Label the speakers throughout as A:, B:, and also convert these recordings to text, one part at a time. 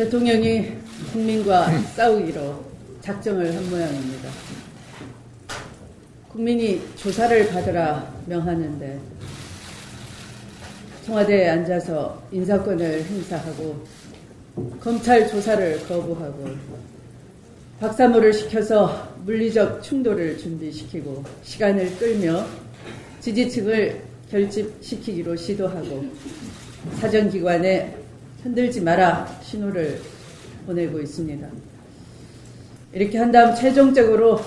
A: 대통령이 국민과 싸우기로 작정을 한 모양입니다. 국민이 조사를 받으라 명하는데 청와대에 앉아서 인사권을 행사하고 검찰 조사를 거부하고 박사모를 시켜서 물리적 충돌을 준비시키고 시간을 끌며 지지층을 결집시키기로 시도하고 사정기관에 흔들지 마라 신호를 보내고 있습니다. 이렇게 한 다음 최종적으로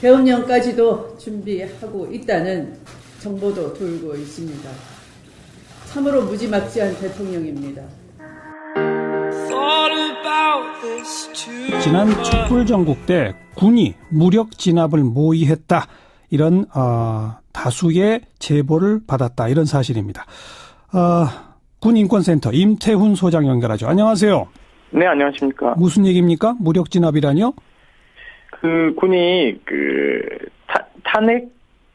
A: 계엄령까지도 준비하고 있다는 정보도 돌고 있습니다. 참으로 무지막지한 대통령입니다.
B: 지난 촛불 전국 때 군이 무력 진압을 모의했다 이런 어, 다수의 제보를 받았다 이런 사실입니다. 어, 군인권센터 임태훈 소장 연결하죠. 안녕하세요.
C: 네, 안녕하십니까.
B: 무슨 얘기입니까? 무력 진압이라뇨?
C: 그 군이 그 타, 탄핵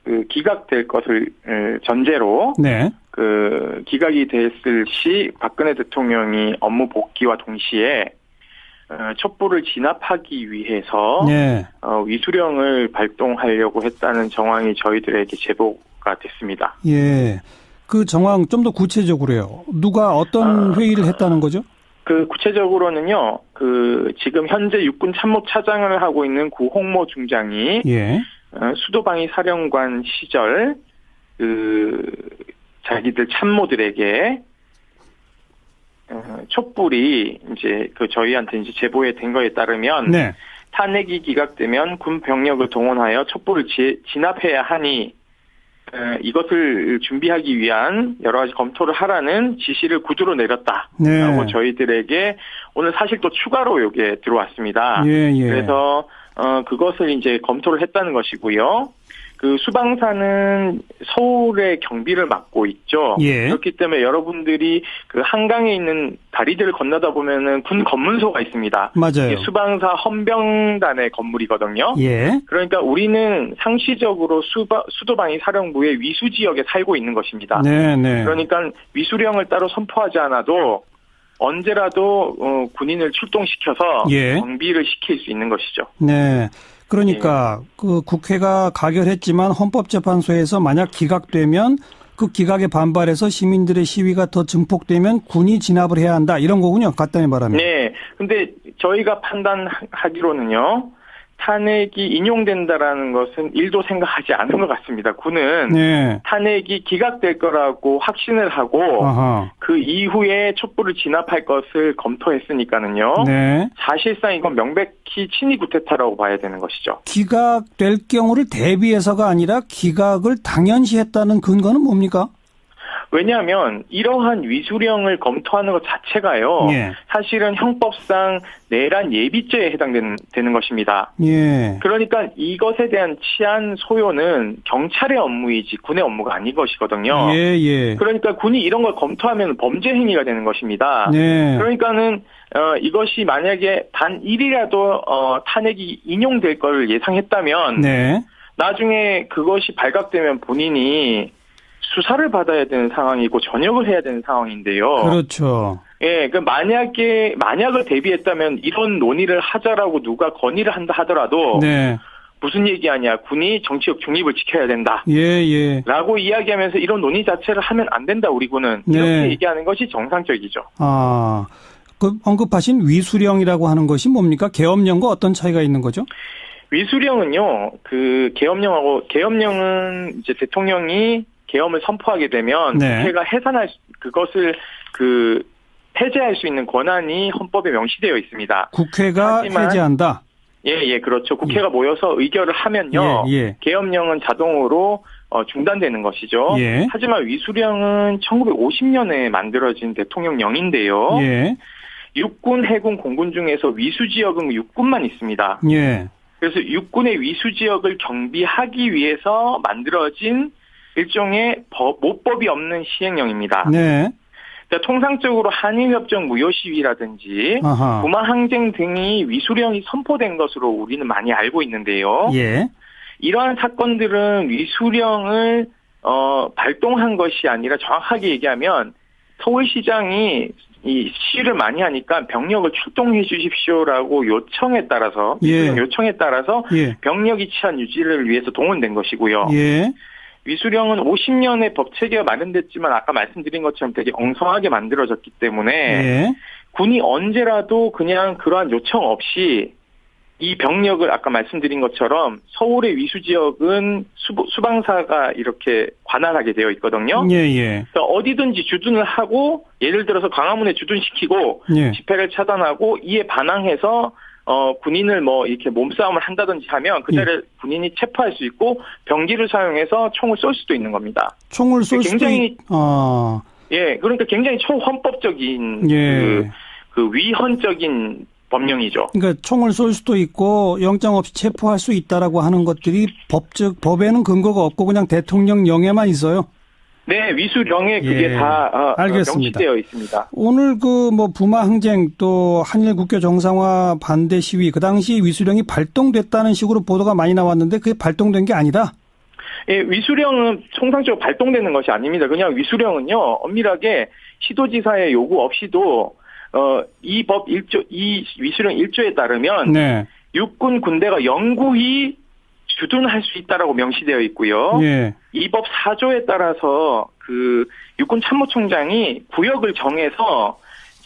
C: 그 기각될 것을 에, 전제로
B: 네.
C: 그 기각이 됐을 시 박근혜 대통령이 업무 복귀와 동시에 어, 촛불을 진압하기 위해서
B: 네.
C: 어, 위수령을 발동하려고 했다는 정황이 저희들에게 제보가 됐습니다.
B: 예. 그 정황 좀 더 구체적으로요. 누가 어떤
C: 아.
B: 회의를 했다는 거죠?
C: 그 구체적으로는요, 그 지금 현재 육군 참모 차장을 하고 있는 구홍모 중장이
B: 예.
C: 어, 수도방위 사령관 시절 그 자기들 참모들에게 어, 촛불이 이제 그 저희한테 이제 제보에 된 거에 따르면
B: 네.
C: 탄핵이 기각되면 군 병력을 동원하여 촛불을 지, 진압해야 하니 어, 이것을 준비하기 위한 여러 가지 검토를 하라는 지시를 구두로 내렸다.
B: 네.
C: 라고 저희들에게 오늘 사실 또 추가로 이게 들어왔습니다.
B: 예, 예.
C: 그래서 어 그것을 이제 검토를 했다는 것이고요. 그 수방사는 서울의 경비를 맡고 있죠.
B: 예.
C: 그렇기 때문에 여러분들이 그 한강에 있는 다리들을 건너다 보면은 군 검문소가 있습니다.
B: 맞아요.
C: 수방사 헌병단의 건물이거든요.
B: 예.
C: 그러니까 우리는 상시적으로 수바, 수도방위 사령부의 위수 지역에 살고 있는 것입니다.
B: 네, 네.
C: 그러니까 위수령을 따로 선포하지 않아도 언제라도 어, 군인을 출동시켜서
B: 예.
C: 경비를 시킬 수 있는 것이죠.
B: 네. 그러니까
C: 예.
B: 그 국회가 가결했지만 헌법재판소에서 만약 기각되면 그 기각에 반발해서 시민들의 시위가 더 증폭되면 군이 진압을 해야 한다 이런 거군요. 간단히 말하면.
C: 네. 근데 저희가 판단하기로는요. 탄핵이 인용된다라는 것은 일도 생각하지 않은 것 같습니다. 군은
B: 네.
C: 탄핵이 기각될 거라고 확신을 하고
B: 아하.
C: 그 이후에 촛불을 진압할 것을 검토했으니까는요.
B: 네.
C: 사실상 이건 명백히 친위 구테타라고 봐야 되는 것이죠.
B: 기각될 경우를 대비해서가 아니라 기각을 당연시했다는 근거는 뭡니까?
C: 왜냐하면 이러한 위수령을 검토하는 것 자체가요.
B: 예.
C: 사실은 형법상 내란 예비죄에 해당되는 되는 것입니다.
B: 예.
C: 그러니까 이것에 대한 치안 소요는 경찰의 업무이지 군의 업무가 아닌 것이거든요.
B: 예, 예.
C: 그러니까 군이 이런 걸 검토하면 범죄 행위가 되는 것입니다.
B: 네.
C: 그러니까는 어, 이것이 만약에 단 1이라도 어, 탄핵이 인용될 걸 예상했다면
B: 네.
C: 나중에 그것이 발각되면 본인이 수사를 받아야 되는 상황이고 전역을 해야 되는 상황인데요.
B: 그렇죠.
C: 예, 그 만약에 만약을 대비했다면 이런 논의를 하자라고 누가 건의를 한다 하더라도
B: 네.
C: 무슨 얘기하냐 군이 정치적 중립을 지켜야 된다.
B: 예, 예.
C: 라고 이야기하면서 이런 논의 자체를 하면 안 된다 우리 군은
B: 네.
C: 이렇게 얘기하는 것이 정상적이죠.
B: 아, 그 언급하신 위수령이라고 하는 것이 뭡니까? 계엄령과 어떤 차이가 있는 거죠?
C: 위수령은요, 그 계엄령하고 계엄령은 이제 대통령이 계엄을 선포하게 되면
B: 네.
C: 국회가 해산할 수- 그것을 그 해제할 수 있는 권한이 헌법에 명시되어 있습니다.
B: 국회가 해제한다.
C: 예, 예, 그렇죠. 국회가 모여서 의결을 하면요,
B: 예, 예.
C: 계엄령은 자동으로 어, 중단되는 것이죠.
B: 예.
C: 하지만 위수령은 1950년에 만들어진 대통령령인데요.
B: 예.
C: 육군, 해군, 공군 중에서 위수 지역은 육군만 있습니다.
B: 예.
C: 그래서 육군의 위수 지역을 경비하기 위해서 만들어진 일종의 법, 모법이 없는 시행령입니다.
B: 네.
C: 그러니까 통상적으로 한일협정 무효시위라든지
B: 아하.
C: 부마 항쟁 등이 위수령이 선포된 것으로 우리는 많이 알고 있는데요.
B: 예.
C: 이러한 사건들은 위수령을 어, 발동한 것이 아니라 정확하게 얘기하면 서울시장이 이 시위를 많이 하니까 병력을 출동해 주십시오라고 요청에 따라서
B: 예.
C: 요청에 따라서
B: 예.
C: 병력 이 치안 유지를 위해서 동원된 것이고요.
B: 예.
C: 위수령은 50년의 법 체계가 마련됐지만 아까 말씀드린 것처럼 되게 엉성하게 만들어졌기 때문에
B: 예.
C: 군이 언제라도 그냥 그러한 요청 없이 이 병력을 아까 말씀드린 것처럼 서울의 위수 지역은 수, 수방사가 이렇게 관할하게 되어 있거든요.
B: 예, 예.
C: 그래서 어디든지 주둔을 하고 예를 들어서 광화문에 주둔시키고
B: 예.
C: 집회를 차단하고 이에 반항해서 어 군인을 뭐 이렇게 몸싸움을 한다든지 하면 그 자리에 군인이 체포할 수 있고 병기를 사용해서 총을 쏠 수도 있는 겁니다.
B: 총을 쏠 수도
C: 굉장히-
B: 있, 어,
C: 예, 그러니까 굉장히 초헌법적인
B: 예.
C: 그, 그 위헌적인 법령이죠.
B: 그러니까 총을 쏠 수도 있고 영장 없이 체포할 수 있다라고 하는 것들이 법적 법에는 근거가 없고 그냥 대통령령에만 있어요.
C: 네, 위수령에 그게
B: 예,
C: 다 어, 어,
B: 알겠습니다.
C: 명시되어 있습니다.
B: 오늘 그 뭐 부마 항쟁 또 한일 국교 정상화 반대 시위 그 당시 위수령이 발동됐다는 식으로 보도가 많이 나왔는데 그게 발동된 게 아니다.
C: 예, 위수령은 통상적으로 발동되는 것이 아닙니다. 그냥 위수령은요, 엄밀하게 시도지사의 요구 없이도, 어, 이 법 1조, 이 위수령 1조에 따르면,
B: 네.
C: 육군 군대가 영구히 주둔할 수 있다라고 명시되어 있고요.
B: 예.
C: 이법 4조에 따라서 그 육군 참모총장이 구역을 정해서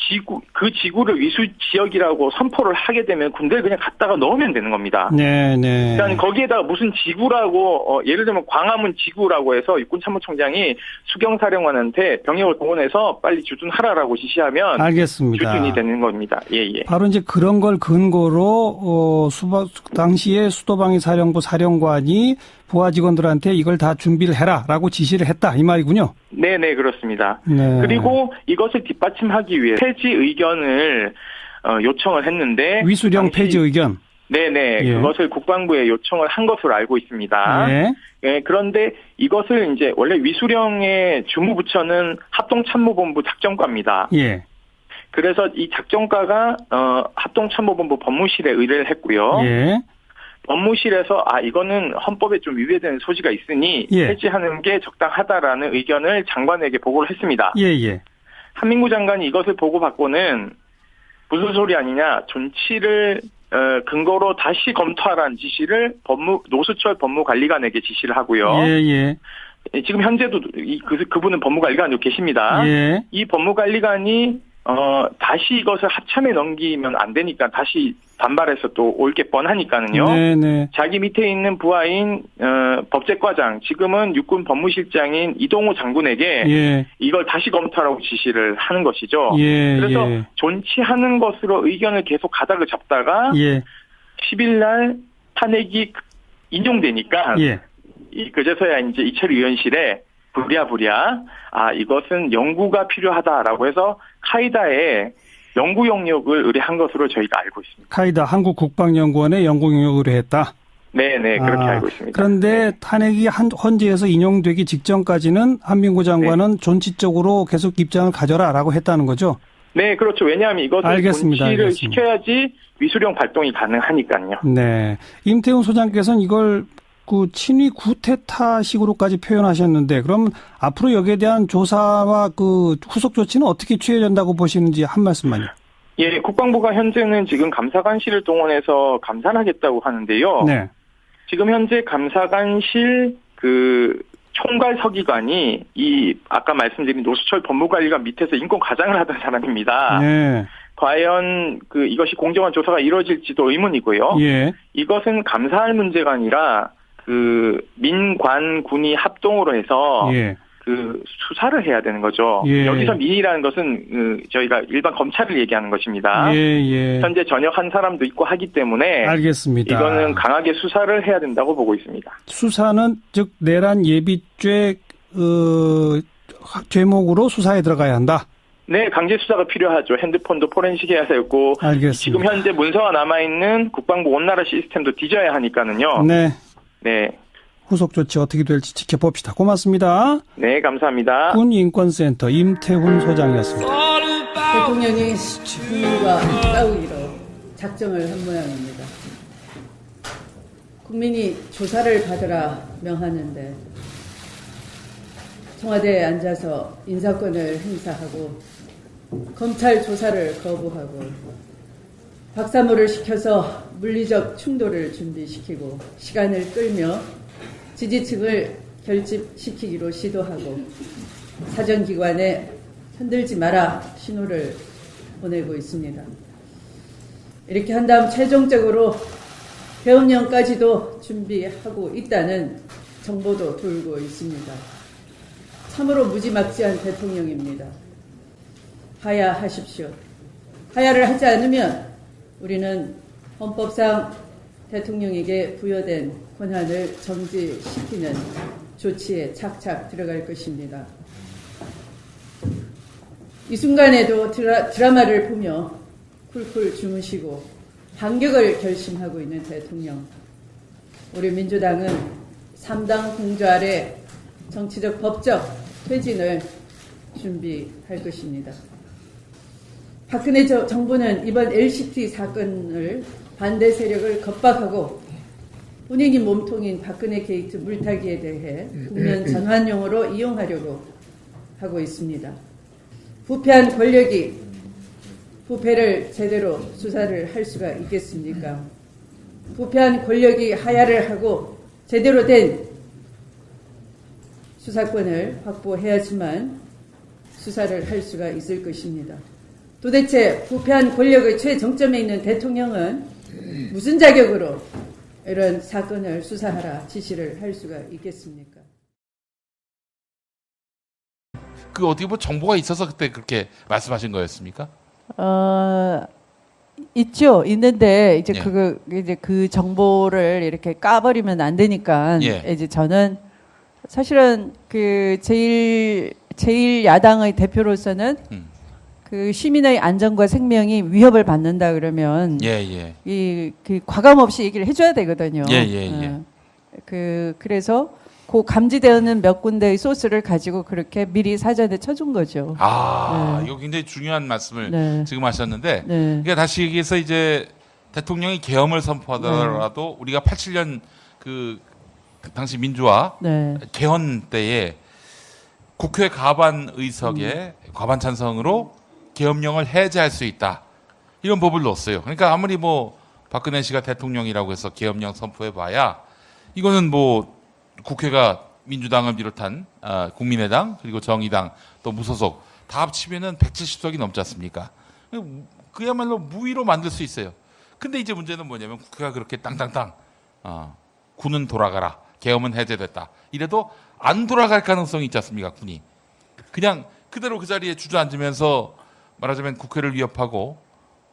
C: 지구, 그 지구를 위수 지역이라고 선포를 하게 되면 군대를 그냥 갖다가 넣으면 되는 겁니다.
B: 네, 네.
C: 일단 거기에다가 무슨 지구라고 어, 예를 들면 광화문 지구라고 해서 육군 참모총장이 수경사령관한테 병력을 동원해서 빨리 주둔하라라고 지시하면
B: 알겠습니다.
C: 주둔이 되는 겁니다. 예 예.
B: 바로 이제 그런 걸 근거로 어 수바 당시에 수도방위 사령부 사령관이 부하 직원들한테 이걸 다 준비를 해라라고 지시를 했다 이 말이군요.
C: 네 네 그렇습니다.
B: 네.
C: 그리고 이것을 뒷받침하기 위해 폐지 의견을 어, 요청을 했는데
B: 위수령
C: 당시-
B: 폐지 의견.
C: 네네
B: 예.
C: 그것을 국방부에 요청을 한 것으로 알고 있습니다.
B: 예.
C: 예, 그런데 이것을 이제 원래 위수령의 주무부처는 합동참모본부 작전과입니다.
B: 예.
C: 그래서 이 작전과가 어, 합동참모본부 법무실에 의뢰를 했고요.
B: 예.
C: 법무실에서 아 이거는 헌법에 좀 위배되는 소지가 있으니
B: 예.
C: 폐지하는 게 적당하다라는 의견을 장관에게 보고를 했습니다.
B: 예, 예.
C: 한민구 장관이 이것을 보고 받고는 무슨 소리 아니냐 존치를 어, 근거로 다시 검토하라는 지시를 법무 노수철 법무관리관에게 지시를 하고요.
B: 예, 예.
C: 예, 지금 현재도 이, 그, 그분은 법무관리관으로 계십니다.
B: 예.
C: 이 법무관리관이 어, 다시 이것을 합참에 넘기면 안 되니까 다시 반발해서 또 올 게 뻔하니까는요.
B: 네, 네.
C: 자기 밑에 있는 부하인 어, 법제과장 지금은 육군 법무실장인 이동호 장군에게
B: 예.
C: 이걸 다시 검토하라고 지시를 하는 것이죠.
B: 예,
C: 그래서
B: 예.
C: 존치하는 것으로 의견을 계속 가닥을 잡다가
B: 예.
C: 10일 날 탄핵이 인용되니까
B: 예.
C: 이 그제서야 이제 이철 의원실에 부랴부랴 아 이것은 연구가 필요하다라고 해서 카이다에 연구 용역을 의뢰한 것으로 저희가 알고 있습니다.
B: 카이다 한국 국방연구원에 연구 용역을 했다.
C: 네네 그렇게
B: 아,
C: 알고 있습니다.
B: 그런데 탄핵이 한, 헌재에서 인용되기 직전까지는 한민구 장관은 존치적으로 계속 입장을 가져라라고 했다는 거죠.
C: 네 그렇죠. 왜냐하면 이것을
B: 알겠습니다.
C: 본치를
B: 알겠습니다.
C: 시켜야지 위수령 발동이 가능하니까요.
B: 네. 임태훈 소장께서는 이걸 그 친위 구태타식으로까지 표현하셨는데 그럼 앞으로 여기에 대한 조사와 그 후속 조치는 어떻게 취해진다고 보시는지 한 말씀만요.
C: 예, 국방부가 현재는 지금 감사관실을 동원해서 감사를 하겠다고 하는데요.
B: 네.
C: 지금 현재 감사관실 그 총괄 서기관이 이 아까 말씀드린 노수철 법무관리관 밑에서 인권 과장을 하던 사람입니다.
B: 네.
C: 과연 그 이것이 공정한 조사가 이루어질지도 의문이고요.
B: 예.
C: 이것은 감사할 문제가 아니라 그 민관 군이 합동으로 해서
B: 예.
C: 그 수사를 해야 되는 거죠.
B: 예.
C: 여기서 민이라는 것은 그 저희가 일반 검찰을 얘기하는 것입니다.
B: 예, 예.
C: 현재 전역한 사람도 있고 하기 때문에
B: 알겠습니다.
C: 이거는 강하게 수사를 해야 된다고 보고 있습니다.
B: 수사는 즉 내란 예비죄 어, 죄목으로 수사에 들어가야 한다.
C: 네, 강제 수사가 필요하죠. 핸드폰도 포렌식 해야 되고
B: 알겠습니다.
C: 지금 현재 문서가 남아 있는 국방부 온나라 시스템도 뒤져야 하니까는요.
B: 네.
C: 네.
B: 후속 조치 어떻게 될지 지켜봅시다. 고맙습니다.
C: 네, 감사합니다.
B: 군인권센터 임태훈 소장이었습니다.
A: 대통령이 국민과 싸우기로 작정을 한 모양입니다. 국민이 조사를 받으라 명하는데 청와대에 앉아서 인사권을 행사하고 검찰 조사를 거부하고 박사모를 시켜서 물리적 충돌을 준비시키고 시간을 끌며 지지층을 결집시키기로 시도하고 사정기관에 흔들지 마라 신호를 보내고 있습니다. 이렇게 한 다음 최종적으로 계엄령까지도 준비하고 있다는 정보도 돌고 있습니다. 참으로 무지막지한 대통령입니다. 하야하십시오. 하야를 하지 않으면 우리는 헌법상 대통령에게 부여된 권한을 정지시키는 조치에 착착 들어갈 것입니다. 이 순간에도 드라, 드라마를 보며 쿨쿨 주무시고 반격을 결심하고 있는 대통령. 우리 민주당은 3당 공조 아래 정치적 법적 퇴진을 준비할 것입니다. 박근혜 저- 정부는 이번 LCT 사건을 반대 세력을 겁박하고 본인이 몸통인 박근혜 게이트 물타기에 대해 국면 전환용으로 이용하려고 하고 있습니다. 부패한 권력이 부패를 제대로 수사를 할 수가 있겠습니까? 부패한 권력이 하야를 하고 제대로 된 수사권을 확보해야지만 수사를 할 수가 있을 것입니다. 도대체 부패한 권력의 최정점에 있는 대통령은 무슨 자격으로 이런 사건을 수사하라 지시를 할 수가 있겠습니까?
D: 그 어떻게 뭐 정보가 있어서 그때 그렇게 말씀하신 거였습니까?
E: 어, 있죠. 있는데 이제
D: 예.
E: 그거 이제 그 정보를 이렇게 까버리면 안 되니까
D: 예.
E: 이제 저는 사실은 그 제일 제일 야당의 대표로서는
D: 음.
E: 그 시민의 안전과 생명이 위협을 받는다 그러면
D: 예, 예.
E: 이그 과감 없이 얘기를 해줘야 되거든요.
D: 예, 예, 예.
E: 어. 그 그래서 그 감지되는 몇 군데의 소스를 가지고 그렇게 미리 사전에 쳐준 거죠.
D: 아,
E: 네.
D: 이거 굉장히 중요한 말씀을
E: 네.
D: 지금 하셨는데,
E: 네.
D: 그러니까 다시 얘기해서 이제 대통령이 계엄을 선포하더라도 우리가 87년 그, 그 당시 민주화
E: 네.
D: 개헌 때에 국회 과반 의석에
E: 음.
D: 과반 찬성으로 계엄령을 해제할 수 있다. 이런 법을 넣었어요. 그러니까 아무리 뭐 박근혜 씨가 대통령이라고 해서 계엄령 선포해 봐야 이거는 뭐 국회가 민주당을 비롯한 아, 국민의당 그리고 정의당 또 무소속 다 합치면은 170석이 넘지 않습니까? 그야말로 무위로 만들 수 있어요. 근데 이제 문제는 뭐냐면 국회가 그렇게 땅땅땅 어, 군은 돌아가라 계엄은 해제됐다 이래도 안 돌아갈 가능성이 있지 않습니까 군이 그냥 그대로 그 자리에 주저앉으면서 말하자면 국회를 위협하고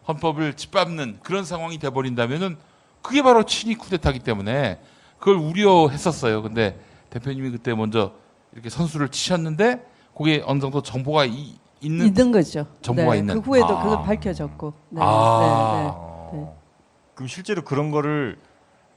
D: 헌법을 짓밟는 그런 상황이 돼버린다면은 그게 바로 친위 쿠데타기 때문에 그걸 우려했었어요. 근데 대표님이 그때 먼저 이렇게 선수를 치셨는데 그게 어느 정도 정보가 이- 있는
E: 있는 거죠.
D: 정보가
E: 네,
D: 있는.
E: 그 후에도
D: 아.
E: 그거 밝혀졌고. 네,
D: 아.
E: 네, 네.
F: 그럼 실제로 그런 거를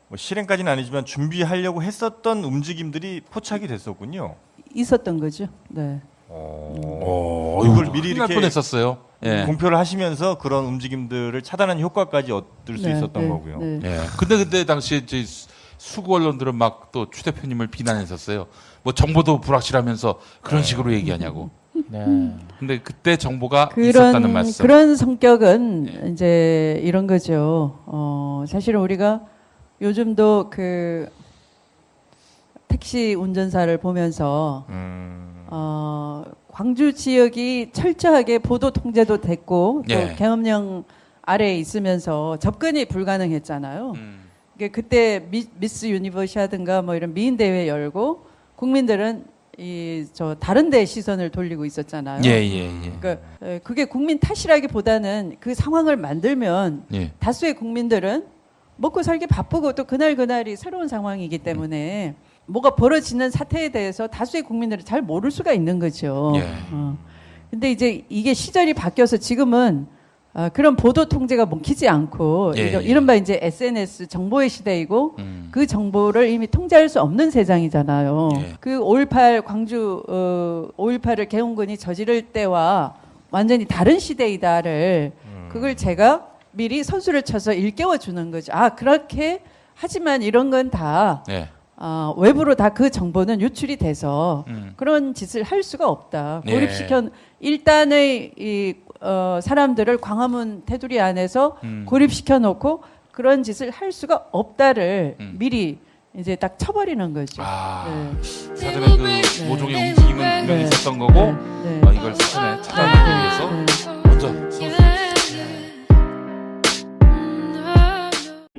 F: 뭐 실행까지는 아니지만 준비하려고 했었던 움직임들이 포착이 됐었군요.
E: 있었던 거죠. 네.
D: 어,
F: 이걸
D: 이걸
F: 미리 이렇게
D: 뻔했었어요. 예.
F: 공표를 하시면서 그런 움직임들을 차단하는 효과까지 얻을 수
E: 네,
F: 있었던
E: 네,
F: 거고요.
E: 네.
D: 예. 근데 그때 당시에 이제 수구 언론들은 막 또 추 대표님을 비난했었어요. 뭐 정보도 불확실하면서 그런 식으로 얘기하냐고.
G: 네.
D: 근데 그때 정보가 있었다는
E: 그런
D: 말씀.
E: 그런 성격은
D: 네.
E: 이제 이런 거죠. 어, 사실은 우리가 요즘도 그 택시 운전사를 보면서
F: 음,
E: 어, 광주 지역이 철저하게 보도 통제도 됐고 또
D: 예.
E: 계엄령 아래에 있으면서 접근이 불가능했잖아요.
D: 음.
E: 이게 그때 미, 미스 유니버시하든가 뭐 이런 미인 대회 열고 국민들은 이 저 다른 데 시선을 돌리고 있었잖아요.
D: 예, 예, 예.
E: 그러니까 에, 그게 국민 탓이라기보다는 그 상황을 만들면
D: 예.
E: 다수의 국민들은 먹고 살기 바쁘고 또 그날 그날이 새로운 상황이기 때문에 뭐가 벌어지는 사태에 대해서 다수의 국민들은 잘 모를 수가 있는 거죠.
D: 예.
E: 어. 근데 이제 이게 시절이 바뀌어서 지금은 아, 그런 보도 통제가 먹히지 않고
D: 예,
E: 이런,
D: 예.
E: 이른바 이제 SNS 정보의 시대이고
D: 음.
E: 그 정보를 이미 통제할 수 없는 세상이잖아요.
D: 예.
E: 그5.18 광주 어, 5.18을 개헌군이 저지를 때와 완전히 다른 시대이다를
F: 음.
E: 그걸 제가 미리 선수를 쳐서 일깨워 주는 거죠. 아 그렇게 하지만 이런 건다
D: 예.
E: 아, 외부로 다 그 정보는 유출이 돼서
D: 음.
E: 그런 짓을 할 수가 없다.
D: 예.
E: 고립시켜 일단의 이 어, 사람들을 광화문 테두리 안에서
D: 음.
E: 고립시켜 놓고 그런 짓을 할 수가 없다를
D: 음.
E: 미리 이제 딱 쳐버리는 거죠.
D: 아,
E: 네.
D: 사전에 그 모종의 움직임은 분명히
E: 네.
D: 있었던 거고
E: 네.
D: 어, 이걸 사전에 차단하기 위해서
E: 네.
D: 먼저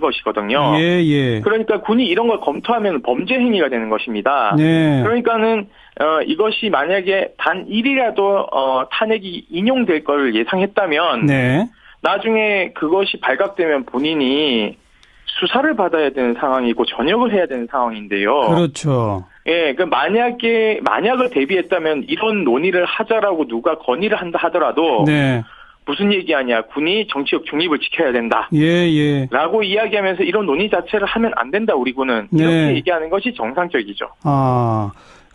C: 것이거든요.
B: 예, 예.
C: 그러니까 군이 이런 걸 검토하면 범죄 행위가 되는 것입니다.
B: 네.
C: 그러니까는 어, 이것이 만약에 단 1이라도 어, 탄핵이 인용될 걸 예상했다면
B: 네.
C: 나중에 그것이 발각되면 본인이 수사를 받아야 되는 상황이고 전역을 해야 되는 상황인데요.
B: 그렇죠.
C: 예, 그 만약에 만약을 대비했다면 이런 논의를 하자라고 누가 건의를 한다 하더라도
B: 네.
C: 무슨 얘기하냐 군이 정치적 중립을 지켜야 된다.
B: 예, 예.
C: 라고 이야기하면서 이런 논의 자체를 하면 안 된다 우리 군은
B: 네.
C: 이렇게 얘기하는 것이 정상적이죠.
B: 아,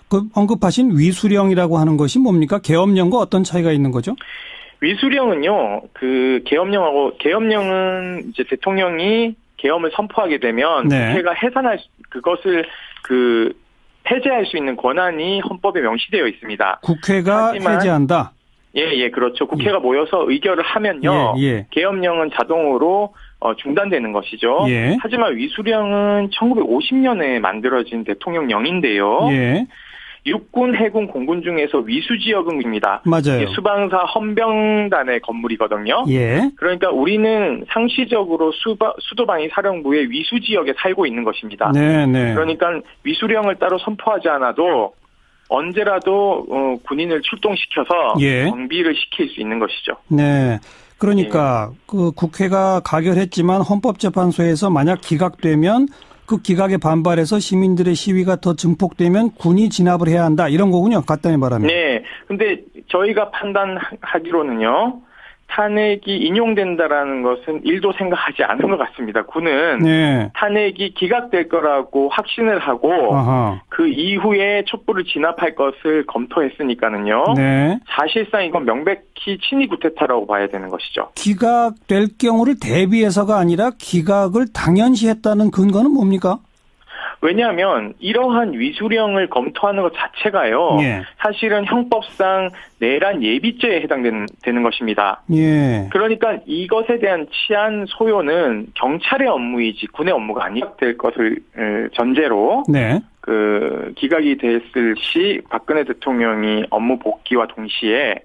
B: 그 언급하신 위수령이라고 하는 것이 뭡니까? 계엄령과 어떤 차이가 있는 거죠?
C: 위수령은요, 그 계엄령하고 계엄령은 이제 대통령이 계엄을 선포하게 되면
B: 네.
C: 국회가 해산할 수- 그것을 그 해제할 수 있는 권한이 헌법에 명시되어 있습니다.
B: 국회가 해제한다.
C: 예, 예, 그렇죠. 국회가 모여서 의결을 하면요,
B: 예, 예.
C: 계엄령은 자동으로 어, 중단되는 것이죠.
B: 예.
C: 하지만 위수령은 1950년에 만들어진 대통령령인데요.
B: 예.
C: 육군, 해군, 공군 중에서 위수 지역입니다.
B: 맞아요.
C: 수방사 헌병단의 건물이거든요.
B: 예.
C: 그러니까 우리는 상시적으로 수바, 수도방위 사령부의 위수 지역에 살고 있는 것입니다.
B: 네, 네.
C: 그러니까 위수령을 따로 선포하지 않아도 언제라도 어, 군인을 출동시켜서
B: 예.
C: 정비를 시킬 수 있는 것이죠.
B: 네. 그러니까
C: 예.
B: 그 국회가 가결했지만 헌법재판소에서 만약 기각되면 그 기각에 반발해서 시민들의 시위가 더 증폭되면 군이 진압을 해야 한다 이런 거군요. 간단히 말하면.
C: 네. 근데 저희가 판단하기로는요. 탄핵이 인용된다라는 것은 일도 생각하지 않은 것 같습니다. 군은
B: 네.
C: 탄핵이 기각될 거라고 확신을 하고
B: 아하.
C: 그 이후에 촛불을 진압할 것을 검토했으니까는요.
B: 네.
C: 사실상 이건 명백히 친위 구테타라고 봐야 되는 것이죠.
B: 기각될 경우를 대비해서가 아니라 기각을 당연시했다는 근거는 뭡니까?
C: 왜냐하면 이러한 위수령을 검토하는 것 자체가요.
B: 예.
C: 사실은 형법상 내란 예비죄에 해당되는 되는 것입니다.
B: 예.
C: 그러니까 이것에 대한 치안 소요는 경찰의 업무이지 군의 업무가 아니될 것을 에, 전제로
B: 네.
C: 그 기각이 됐을 시 박근혜 대통령이 업무 복귀와 동시에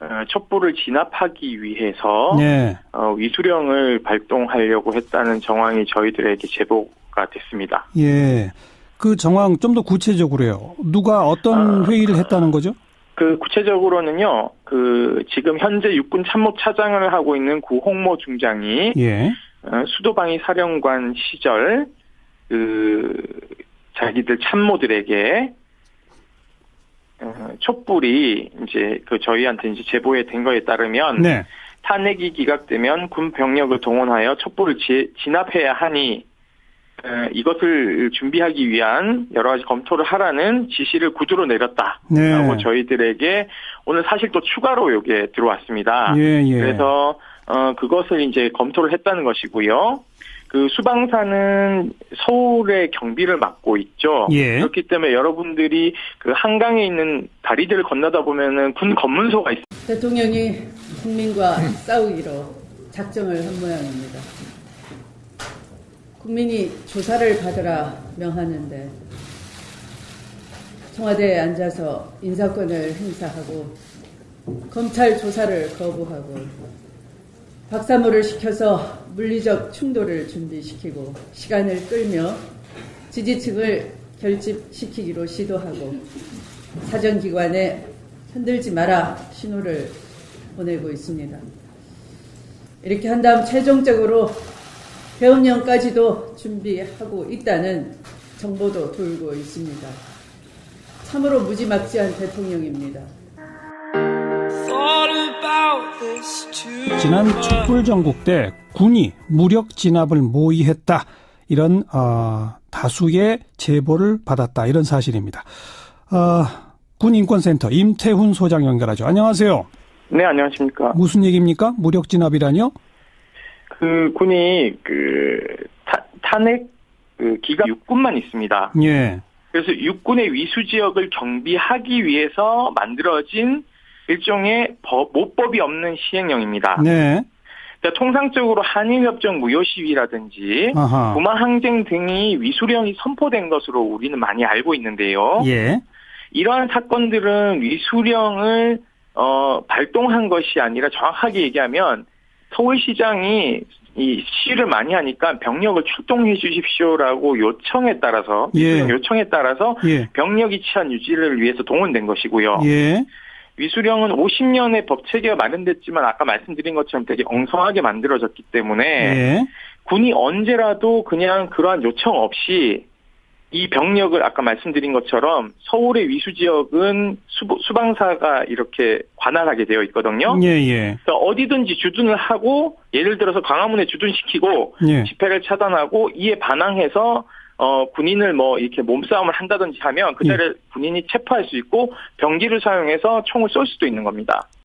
C: 어, 촛불을 진압하기 위해서
B: 네.
C: 어, 위수령을 발동하려고 했다는 정황이 저희들에게 제보가 됐습니다.
B: 예. 그 정황 좀 더 구체적으로요. 누가 어떤
C: 아.
B: 회의를 했다는 거죠?
C: 그 구체적으로는요, 그 지금 현재 육군 참모 차장을 하고 있는 구홍모 중장이
B: 예.
C: 어, 수도방위 사령관 시절 그 자기들 참모들에게 어, 촛불이 이제 그 저희한테 이제 제보에 된 거에 따르면
B: 네.
C: 탄핵이 기각되면 군 병력을 동원하여 촛불을 지- 진압해야 하니 어, 이것을 준비하기 위한 여러 가지 검토를 하라는 지시를 구두로 내렸다라고
B: 네.
C: 저희들에게 오늘 사실 또 추가로 이게 들어왔습니다.
B: 예, 예.
C: 그래서 어 그것을 이제 검토를 했다는 것이고요. 그 수방사는 서울의 경비를 맡고 있죠.
B: 예.
C: 그렇기 때문에 여러분들이 그 한강에 있는 다리들을 건너다 보면은 군 검문소가 있
A: 대통령이 국민과 싸우기로 작정을 한 모양입니다. 국민이 조사를 받으라 명하는데 청와대에 앉아서 인사권을 행사하고 검찰 조사를 거부하고 박사모를 시켜서 물리적 충돌을 준비시키고 시간을 끌며 지지층을 결집시키기로 시도하고 사정기관에 흔들지 마라 신호를 보내고 있습니다. 이렇게 한 다음 최종적으로 계엄령까지도 준비하고 있다는 정보도 돌고 있습니다. 참으로 무지막지한 대통령입니다.
B: 지난 촛불 전국 때 군이 무력 진압을 모의했다. 이런 어, 다수의 제보를 받았다. 이런 사실입니다. 어, 군인권센터 임태훈 소장 연결하죠. 안녕하세요.
C: 네, 안녕하십니까.
B: 무슨 얘기입니까? 무력 진압이라뇨?
C: 그 군이 그 타- 탄핵 그 기각 육군만 있습니다.
B: 예.
C: 그래서 육군의 위수 지역을 경비하기 위해서 만들어진 일종의 법, 모법이 없는 시행령입니다.
B: 네.
C: 그러니까 통상적으로 한일협정 무효 시위라든지
B: 아하.
C: 부마 항쟁 등이 위수령이 선포된 것으로 우리는 많이 알고 있는데요.
B: 예.
C: 이러한 사건들은 위수령을 어, 발동한 것이 아니라 정확하게 얘기하면 서울시장이 이 시위를 많이 하니까 병력을 출동해 주십시오라고 요청에 따라서
B: 예.
C: 요청에 따라서
B: 예.
C: 병력이 치안 유지를 위해서 동원된 것이고요.
B: 예.
C: 위수령은 50년의 법 체계가 마련됐지만 아까 말씀드린 것처럼 되게 엉성하게 만들어졌기 때문에
B: 예.
C: 군이 언제라도 그냥 그러한 요청 없이 이 병력을 아까 말씀드린 것처럼 서울의 위수 지역은 수, 수방사가 이렇게 관할하게 되어 있거든요.
B: 예. 예.
C: 그러니까 어디든지 주둔을 하고 예를 들어서 광화문에 주둔시키고
B: 예.
C: 집회를 차단하고 이에 반항해서 어 군인을 뭐 이렇게 몸싸움을 한다든지 하면 그 자리에 군인이 체포할 수 있고 병기를 사용해서 총을 쏠 수도 있는 겁니다.